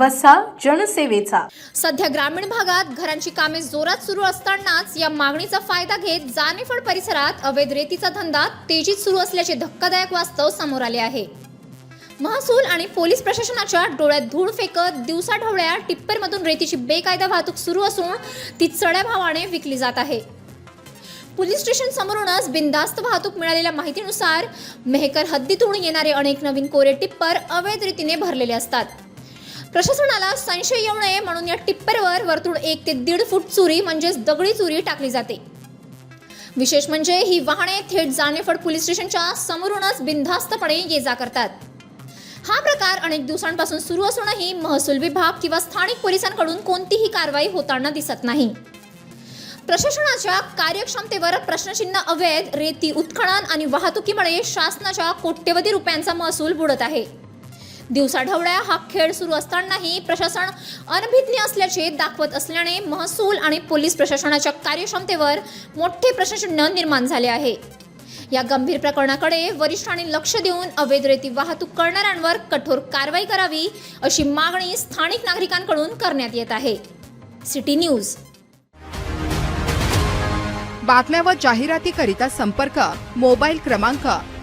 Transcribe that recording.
वसा जनसेवेचा. सध्या ग्रामीण भागात घरांची कामे जोरात सुरू असतानाच या मागणीचा फायदा घेत जानेफळ परिसरात अवैध रेतीचा धंदा तेजीत सुरू असल्याचे धक्कादायक वास्तव समोर आले आहे. महसूल आणि पोलीस प्रशासनाच्या डोळ्यात धूळ फेकत दिवसाढवळ्या टिप्परमधून रेतीची बेकायदा वाहतूक सुरू असून ती चढ्या भावाने विकली जात आहे. पोलीस स्टेशन समोरूनच बिनधास्त वाहतूक मिळालेल्या माहितीनुसार मेहकर हद्दीतून येणारे अनेक नवीन कोरे टिप्पर अवैध रीतीने भरलेले असतात. प्रशासनाला संशय येऊ नये म्हणून या टिप्परवर वर्तुळ एक ते दीड फूट चुरी म्हणजेच दगडी चुरी टाकली जाते. विशेष म्हणजे ही वाहने थेट जानेफड पोलीस स्टेशनच्या समोरूनच बिनधास्तपणे ये जा करतात. हा प्रकार अनेक दिवसांपासून सुरू असूनही महसूल विभाग किंवा स्थानिक पोलिसांकडून कोणतीही कारवाई होताना दिसत नाही. प्रशासनाच्या कार्यक्षमतेवर प्रश्नचिन्ह अवैध रेती उत्खनन आणि वाहतुकीमुळे शासनाच्या कोट्यवधी रुपयांचा महसूल बुडत आहे. दिवसाढवळ्या हा खेळ सुरू असतानाही प्रशासन अनभिज्ञ असल्याचे दाखवत असल्याने महसूल आणि पोलीस प्रशासनाच्या कार्यक्षमतेवर मोठे प्रश्नचिन्ह निर्माण झाले आहे. या गंभीर प्रकरणाकडे वरिष्ठांनी लक्ष देऊन अवैध रेती वाहतूक करणाऱ्यांवर कठोर कारवाई करावी अशी मागणी स्थानिक नागरिकांकडून करण्यात येत आहे. City news. बातम्या व जाहिरातीकरिता संपर्क मोबाईल क्रमांक